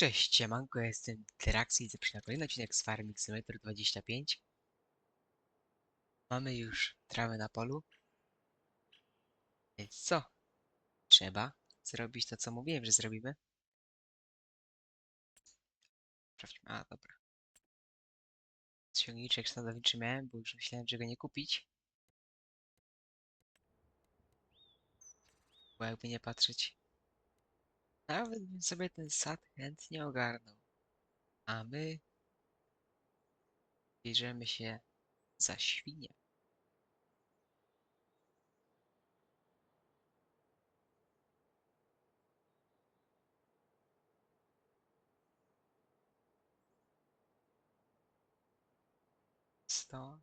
Cześć, siemanko, ja jestem Teraxi i zapraszam na kolejny odcinek z Farming Simulator 25. Mamy już trawę na polu. Więc co? Trzeba zrobić to, co mówiłem, że zrobimy. Sprawdźmy, a dobra. Ciągniczek sadowniczy miałem, bo już myślałem, że go nie kupić. Bo jakby nie patrzeć, nawet bym sobie ten sad chętnie ogarnął. A my bierzemy się za świnie. Sto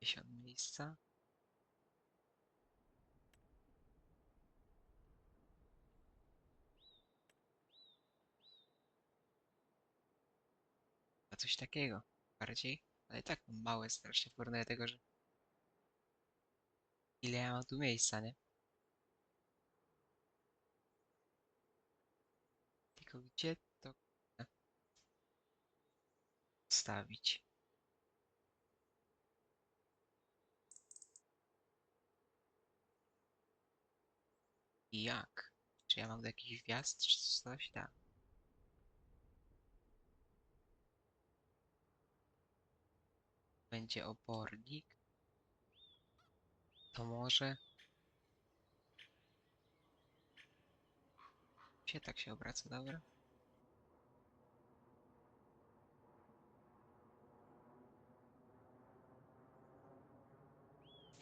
pięćdziesiąt miejsca. Coś takiego bardziej. Ale i tak małe strasznie w porównaniu do tego, że ile ja mam tu miejsca, nie? Tylko gdzie to stawić? I jak? Czy ja mam tu jakiś wjazd, czy coś? Tak. Będzie obornik, to może się tak się obraca, dobra?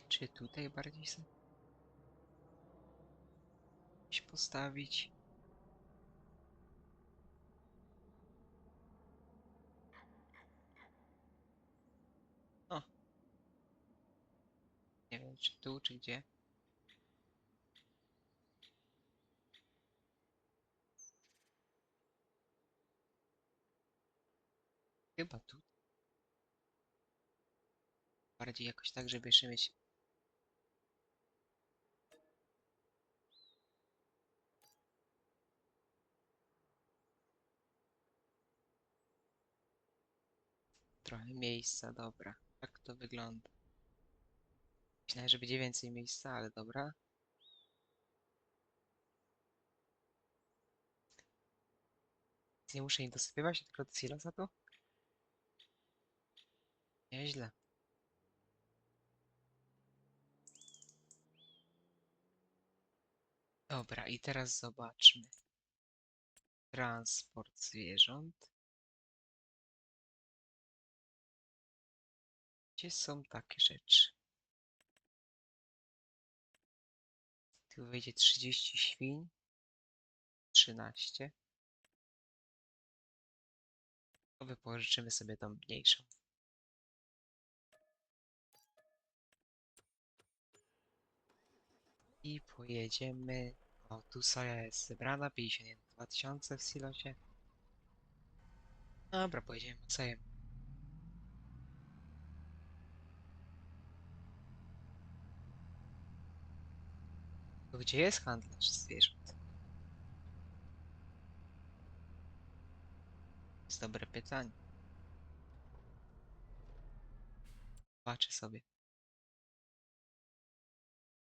Czy tutaj bardziej sobie postawić? Wiem, czy tu, czy gdzie. Chyba tu. Bardziej jakoś tak, żeby jeszcze mieć... Trochę miejsca, dobra. Jak to wygląda? Myślałem, że będzie więcej miejsca, ale dobra. Nie muszę ich dosypywać, tylko do silosa tu? Nieźle. Dobra, i teraz zobaczmy. Transport zwierząt. Gdzie są takie rzeczy? Tu wyjdzie 30 świń. 13. To wypożyczymy sobie tą mniejszą. I pojedziemy. O, tu soja jest zebrana. 51 2000 w silosie. Dobra, pojedziemy po To gdzie jest handlarz zwierząt? Jest dobre pytanie. Patrzę sobie.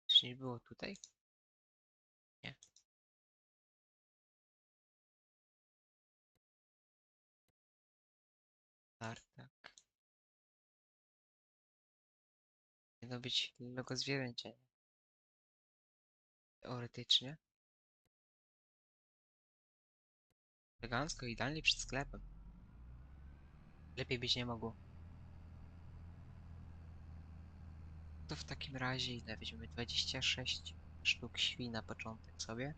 Czy nie było tutaj? Nie. Tartak. Powinno być logo zwierzęcia. Nie? Teoretycznie. Elegancko, idealnie przed sklepem. Lepiej być nie mogło. To w takim razie ile weźmiemy? 26 sztuk świn na początek sobie.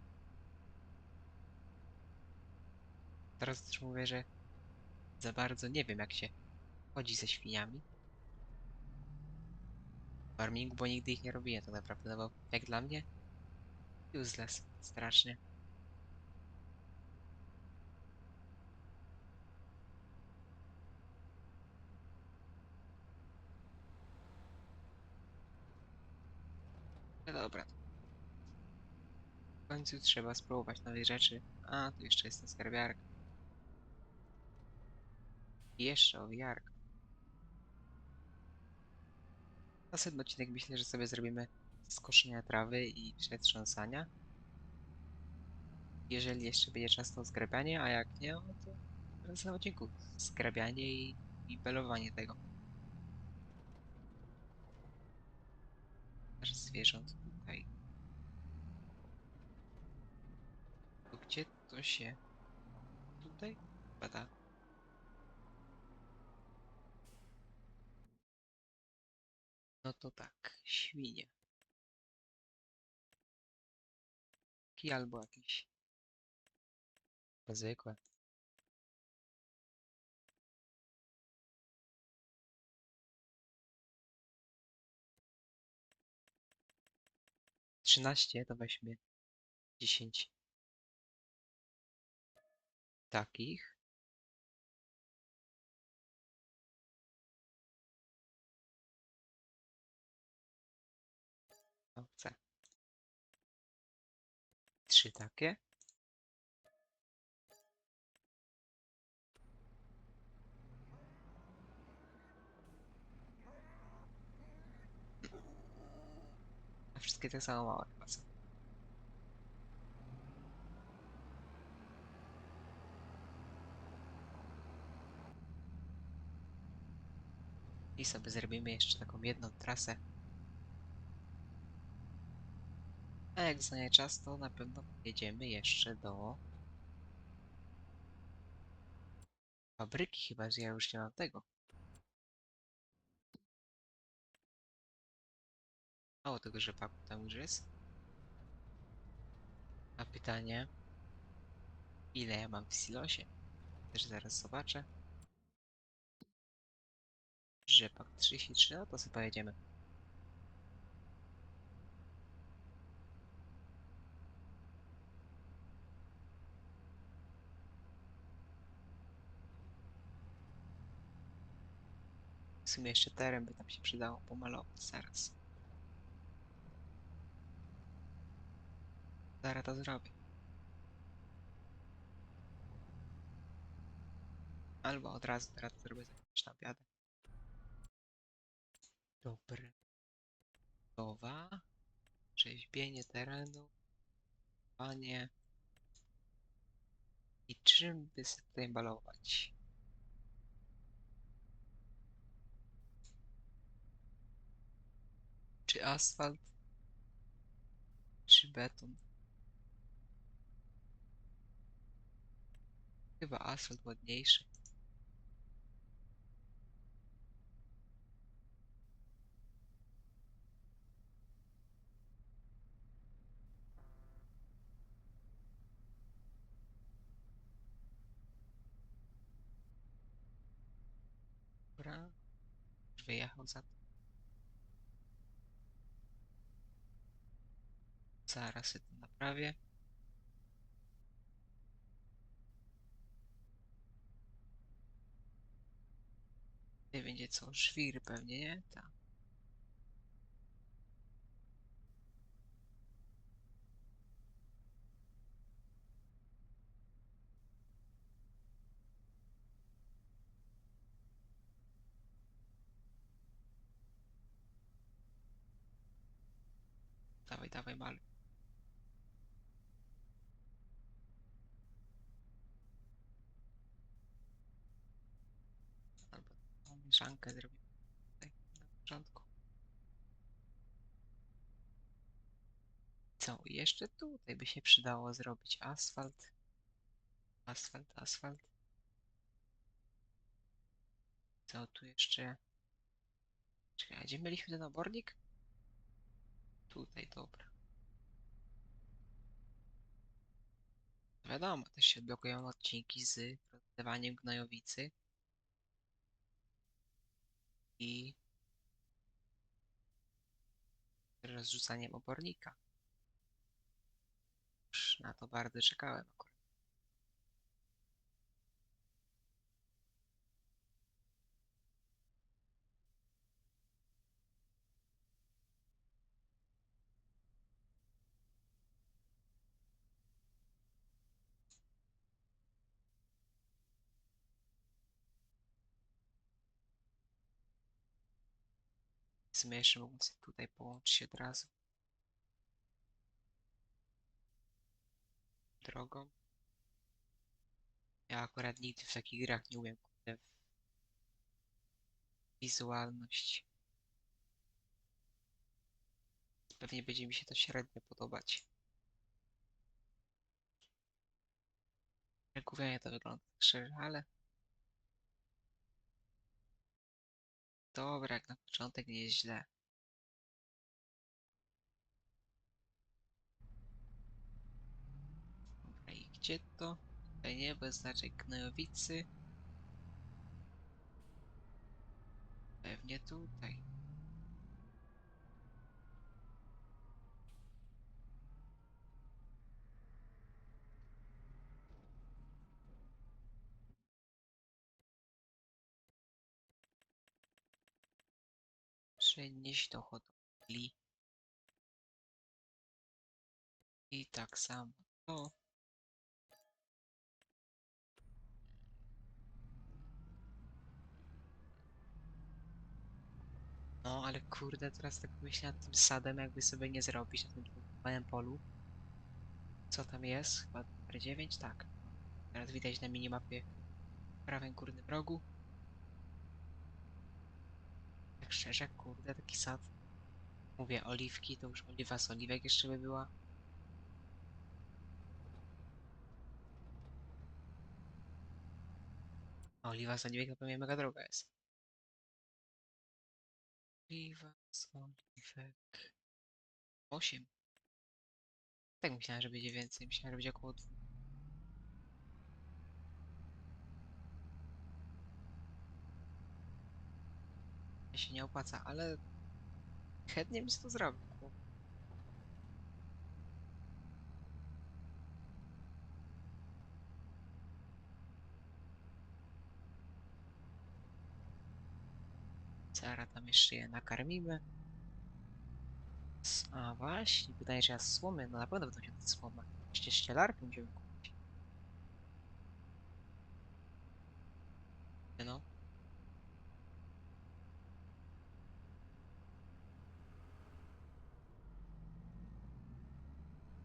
Teraz też mówię, że za bardzo nie wiem jak się chodzi ze świniami. W farmingu, bo nigdy ich nie robiłem tak naprawdę, no bo jak dla mnie useless strasznie. No dobra. W końcu trzeba spróbować nowej rzeczy. A, tu jeszcze jest ta skarbiarka. I jeszcze owijarka. Następny odcinek myślę, że sobie zrobimy skoszenia trawy i przetrząsania. Jeżeli jeszcze będzie czas, to zgrabianie, a jak nie, no to w następnym odcinku zgrabianie i, i belowanie tego. Aż zwierząt tutaj. To gdzie to się... Tutaj? Chyba tak. No to tak, świnie. Ki albo jakieś. Zwykłe. Trzynaście to weźmie dziesięć takich. Trzy takie. A wszystkie tak samo małe chyba są. I sobie zrobimy jeszcze taką jedną trasę. A jak zostanie czas, to na pewno jedziemy jeszcze do fabryki, chyba że ja już nie mam tego. Mało tego rzepaku tam już jest. A pytanie, ile ja mam w silosie? Też zaraz zobaczę. Rzepak 33, no to sobie pojedziemy. W sumie jeszcze teren by tam się przydało pomalować zaraz. Zaraz to zrobię. Albo od razu teraz to zrobię, zanim tam jadę. Dobra. Gotowa. Rzeźbienie terenu. Panie. I czym by sobie tutaj balować? Czy asfalt? Czy beton? Chyba asfalt ładniejszy. Dobra. Wyjechał za to. Zaraz się to naprawię. Nie będzie co, żwir pewnie, nie? Tak. Dawaj, dawaj, maluj. Mieszankę zrobimy tutaj na początku. Co, jeszcze tutaj by się przydało zrobić asfalt. Asfalt, asfalt. Co tu jeszcze? Czekaj, gdzie mieliśmy ten obornik? Tutaj, dobra. Wiadomo, też się blokują odcinki z rozdawaniem gnojowicy. I rozrzucaniem obornika. Na to bardzo czekałem akurat. Jeszcze mógłbym sobie tutaj połączyć się od razu. Drogą. Ja akurat nigdy w takich grach nie umiem kurde, wizualność. Pewnie będzie mi się to średnio podobać. Jak to wygląda tak szczerze, ale... Dobra, jak na początek nie źle. Dobra, i gdzie to? Tutaj nie, bez znaczek gnojowicy. Pewnie tutaj. Przenieść do hodowli. I tak samo to. No, ale kurde, teraz tak myślę nad tym sadem, jakby sobie nie zrobić na tym małym polu. Co tam jest? Chyba numer 9? Tak. Teraz widać na minimapie w prawym górnym rogu. Tak szczerze, kurde, taki sad. Mówię, oliwki, to już oliwa z oliwek jeszcze by była. A oliwa z oliwek to pewnie mega droga jest. Oliwa z oliwek. 8. Tak myślałem, że będzie więcej. Myślałem, że będzie około 2. się nie opłaca, ale chętnie bym to zrobił. Zaraz tam jeszcze je nakarmimy. A właśnie, wydaje się, ja słomy, no na pewno będą się słomy. Jeszcze ścielarkę będziemy kupić. No.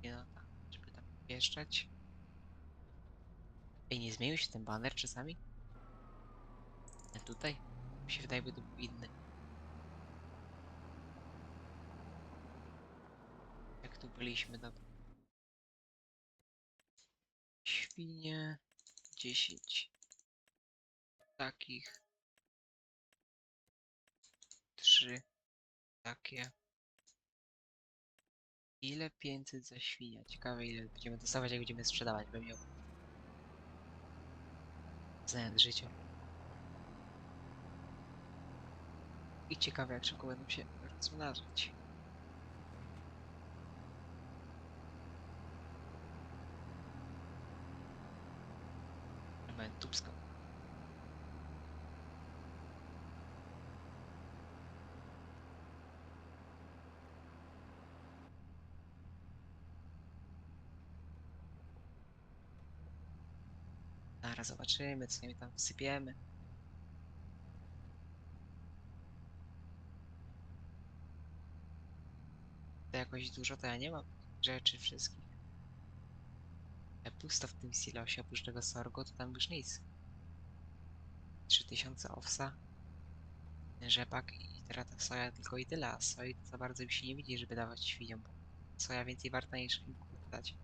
Nie no, tak, żeby tam wjeżdżać. Ej, nie zmienił się ten baner czasami? Ten tutaj? Mi się wydaje, by to był inny. Jak tu byliśmy, dobra. Świnie. 10 takich. Trzy takie. Ile 500 za świnia? Ciekawe ile będziemy dostawać, jak będziemy sprzedawać. Bym miał znając życie. I ciekawe, jak szybko będą się rozmnażać. Zaraz zobaczymy, co mi tam wsypiemy. To jakoś dużo to ja nie mam rzeczy wszystkich. Ja pusto w tym silosie, oprócz tego sorgu, to tam już nic. 3000 owsa, rzepak i teraz ta soja tylko i tyle, a soi za bardzo mi się nie widzi, żeby dawać świniom, soja więcej warta niż im dać.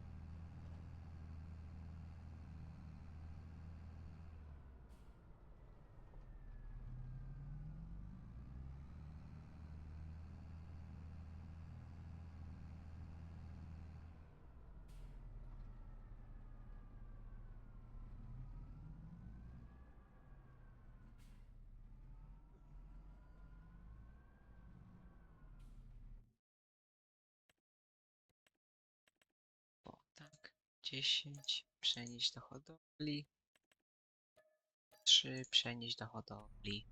O, tak. 10 przenieść do hodowli. 3 przenieść do hodowli.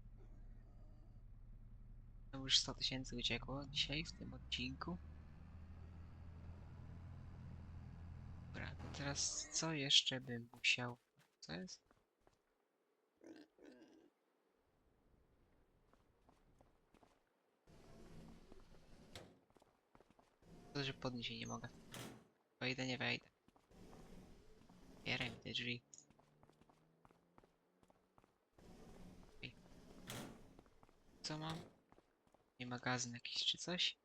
No już 100 tysięcy uciekło dzisiaj w tym odcinku. Dobra, to teraz co jeszcze bym musiał... Co jest? To, że podnieść nie mogę. Wejdę, nie wejdę. Otwieraj te drzwi. Co mam? Nie magazyn jakiś czy coś?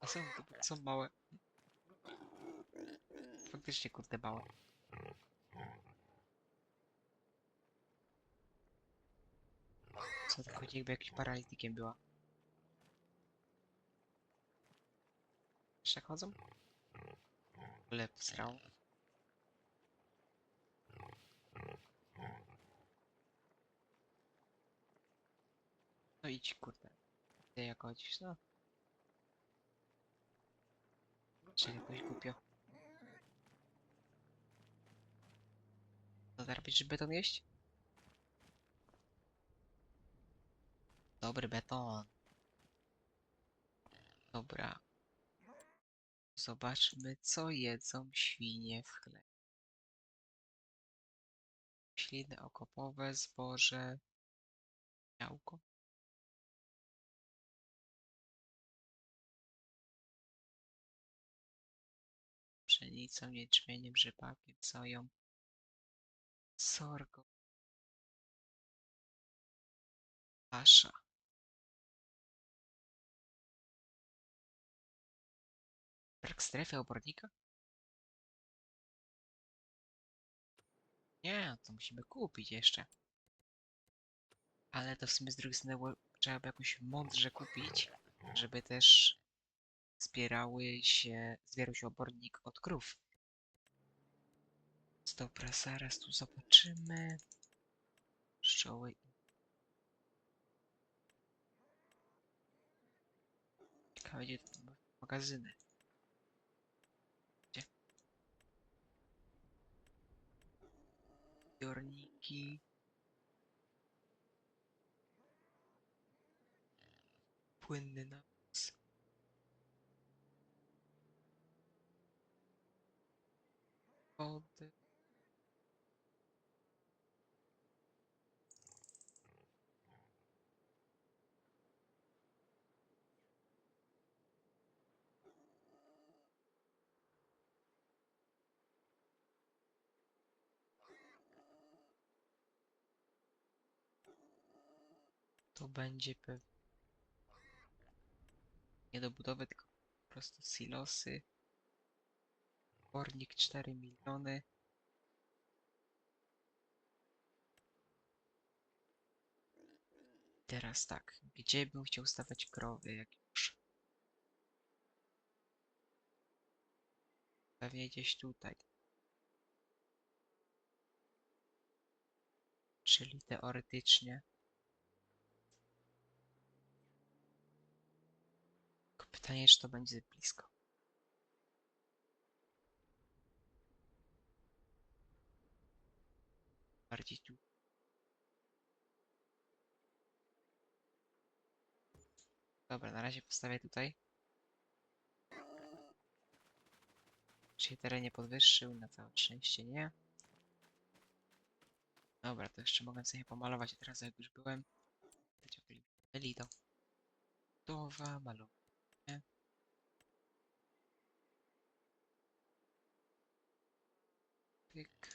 A są, są małe. Faktycznie kurde małe. Co chodzi jakby jakimś paralitykiem była. Jeszcze chodzą? Lep srał. No idź kurde. Ty jak chodzisz, no. Czy jakoś głupio. To teraz będziesz beton jeść? Dobry beton. Dobra. Zobaczmy, co jedzą świnie w chlebie. Śliny okopowe, zboże, białko. Pszenicą, jęczmieniem, rzepakiem, soją, sorgo, pasza. Strefy obornika? Nie, to musimy kupić jeszcze. Ale to w sumie z drugiej strony trzeba by jakoś mądrze kupić, żeby też zbierały się, zbierał się obornik od krów. Dobra, zaraz tu zobaczymy. Pszczoły. Ciekawe, gdzie są magazyny. Zbiorniki. Płynny nawóz. Wody. Będzie pewnie nie do budowy, tylko po prostu silosy. Pornik 4 miliony. Teraz tak, gdzie bym chciał stawiać krowy, jak już? Pewnie gdzieś tutaj. Czyli teoretycznie. Pytanie, czy to będzie blisko. Bardziej tu. Dobra, na razie postawię tutaj. Czy się teren nie podwyższył? Na całe szczęście nie. Dobra, to jeszcze mogę sobie pomalować od razu, jak już byłem. Elito. Gotowa, malowanie. Pyk.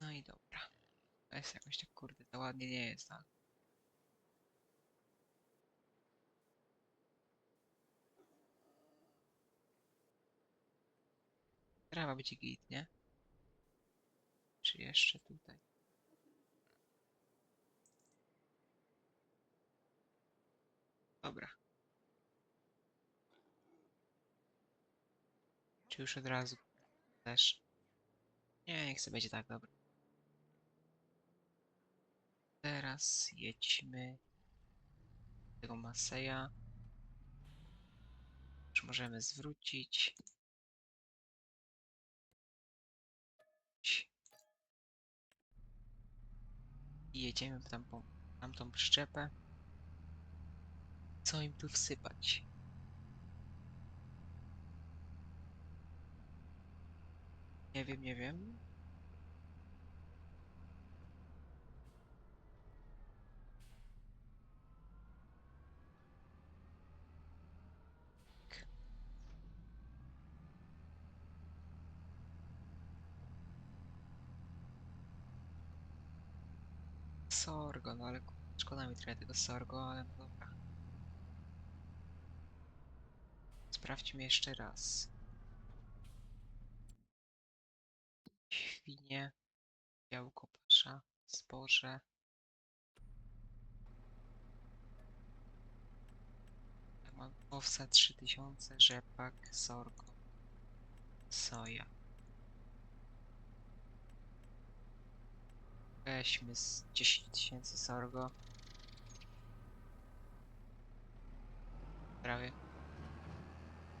No i dobra. Jest jakoś tak kurde, to ładnie nie? Trawa będzie git, nie? Czy jeszcze tutaj? Dobra. Czy już od razu też? Nie, niech sobie będzie tak, dobra. Teraz jedźmy do tego Maseja. Już możemy zwrócić. I jedziemy tam po tamtą przyczepę. Co im tu wsypać? Nie wiem, nie wiem. Sorgo, no ale szkoda mi trochę tego sorgo, ale no dobra. Sprawdźmy jeszcze raz. Świnie, białko pasza, zboże. Mam owsa 3000, rzepak, sorgo, soja. Weźmy z 10 tysięcy sorgo. Prawie.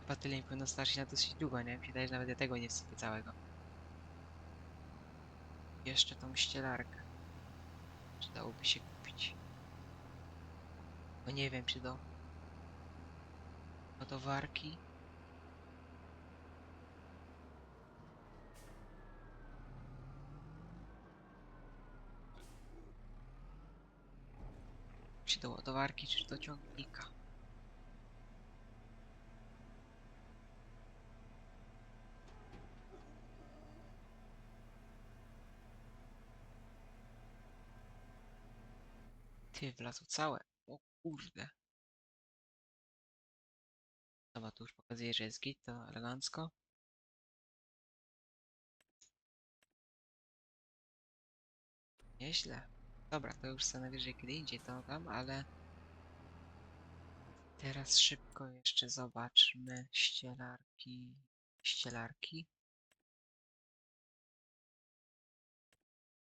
Chyba tyle mi powinno starczyć na dosyć długo, nie? Wydaje, że nawet ja tego nie wsypię całego. Jeszcze tą ścielarkę. Czy dałoby się kupić? Bo nie wiem, czy do ładowarki. Czy do ładowarki, czy do ciągnika. Ty, wlazło całe. O kurde. Dobra, tu już pokazuje, że jest git, to elegancko. Nieźle. Dobra, to już co najwyżej kiedy indziej to tam, ale... Teraz szybko jeszcze zobaczmy ścielarki. Ścielarki.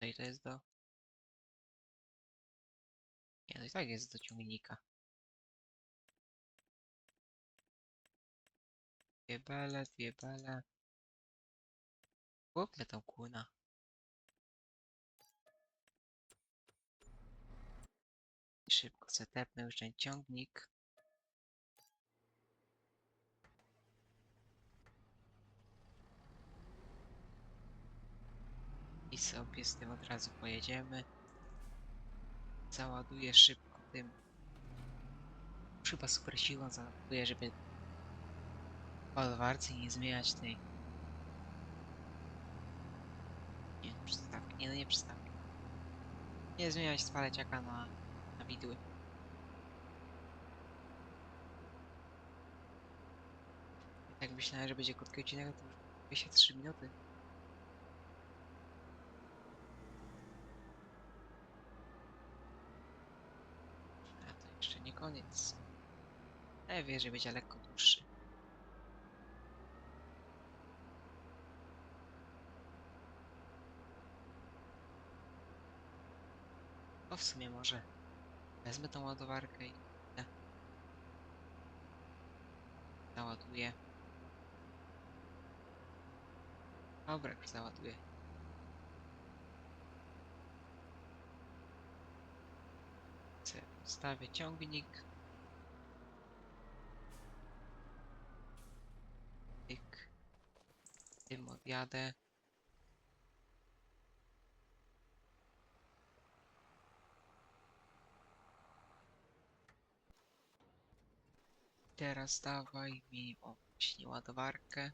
No i to jest do... Nie, to i tak jest do ciągnika. Dwie bele, dwie bele. Kupmy tą kuna. Szybko se tepnę już ten ciągnik. I sobie z tym od razu pojedziemy. Załaduję szybko tym. Chyba super siłą załaduję, żeby w ładowarce nie zmieniać tej... Nie, przystawki. Nie, no nie przystawki. Nie zmieniać spaleciaka na widły. Tak myślałem, że będzie krótki odcinek, to już 23 minuty. A to jeszcze nie koniec. Najwyżej będzie lekko dłuższy. W sumie może wezmę tą ładowarkę i tyle. załaduję. Dobra, już załaduję. Wstawię ciągnik. Tyk. Tym odjadę. Teraz dawaj mi o ładowarkę.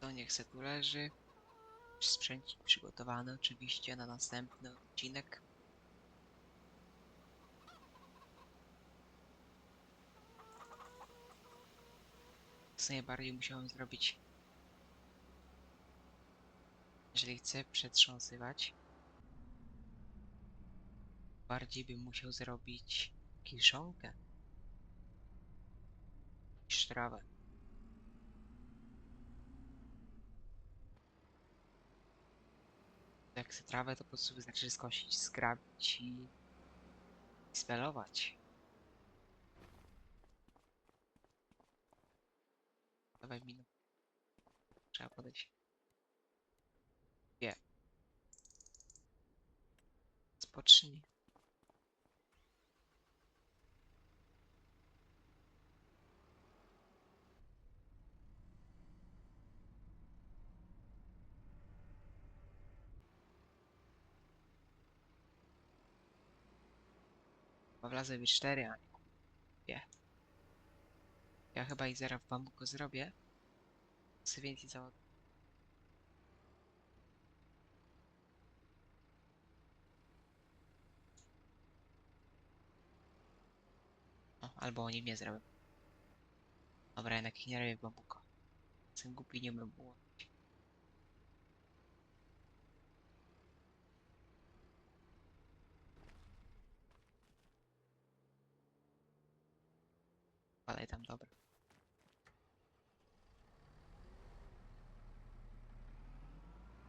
To niech se tu leży. Sprzęcik przygotowany oczywiście na następny odcinek. Co najbardziej musiałem zrobić, jeżeli chcę przetrząsywać, bardziej bym musiał zrobić kiszonkę niż trawę. Jak chcę trawę, to po prostu wystarczy skosić, skrabić i spelować. Dawaj minut. Trzeba podejść. Dwie. Odpocznij. Bo wlazły mi cztery, a nie. Ja chyba ich zaraz w bambuko zrobię. Chcę więcej. O, albo oni mnie zrobią. Dobra, jednak ich nie robię bambuko. Jestem głupi, nie umiem było. Ale tam, dobra.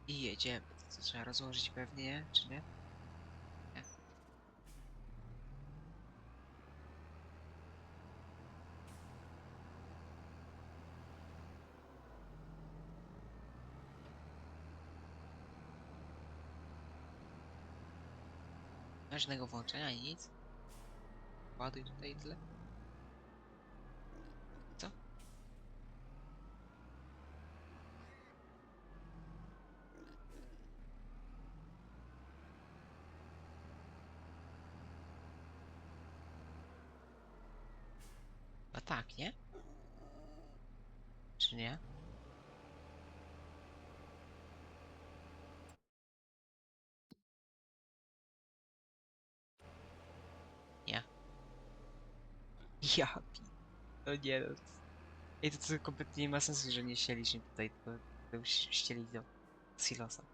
I jedziemy. Co trzeba rozłożyć pewnie, nie? czy nie? Nie. Żadnego włączenia, nic. Ładuj tutaj tyle. Co? A tak, nie? Czy nie? Nie. Ja. No nie no. Ej, to, to kompletnie nie ma sensu, że nie ścieliśmy tutaj, tylko już ścieli do silosa.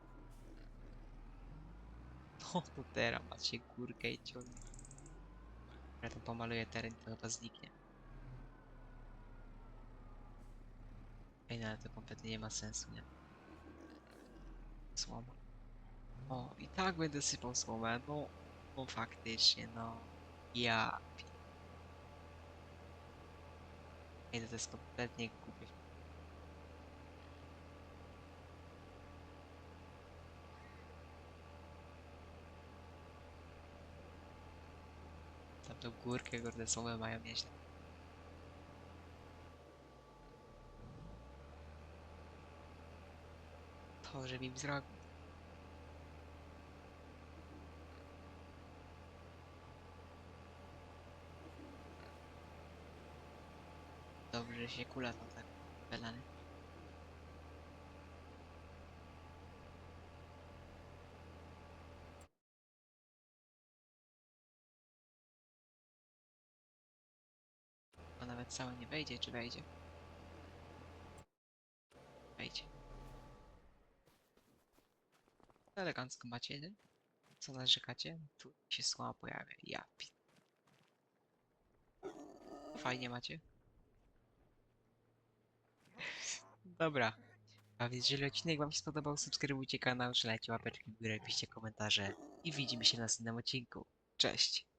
No to teraz macie górkę i ciągnie. Ja to pomaluję teren, to chyba zniknie. Ej, no ale to kompletnie nie ma sensu, nie? Słoma. O, i tak będę sypał słomę, no, no faktycznie, no. Ja. pi- Ej, to jest kompletnie głupie. Tam tą górkę, kurde, słomy mają nieźle. To, że mi zrobił. Dobrze, się kula tam tak pelany. Nawet całe nie wejdzie, czy wejdzie? Wejdzie. Elegancko macie jeden? Co narzekacie? Tu się słoma pojawia. Ja. Fajnie macie. Dobra. A więc jeżeli odcinek wam się spodobał, subskrybujcie kanał, żelajcie łapeczki w górę, piszcie komentarze i widzimy się w następnym odcinku. Cześć!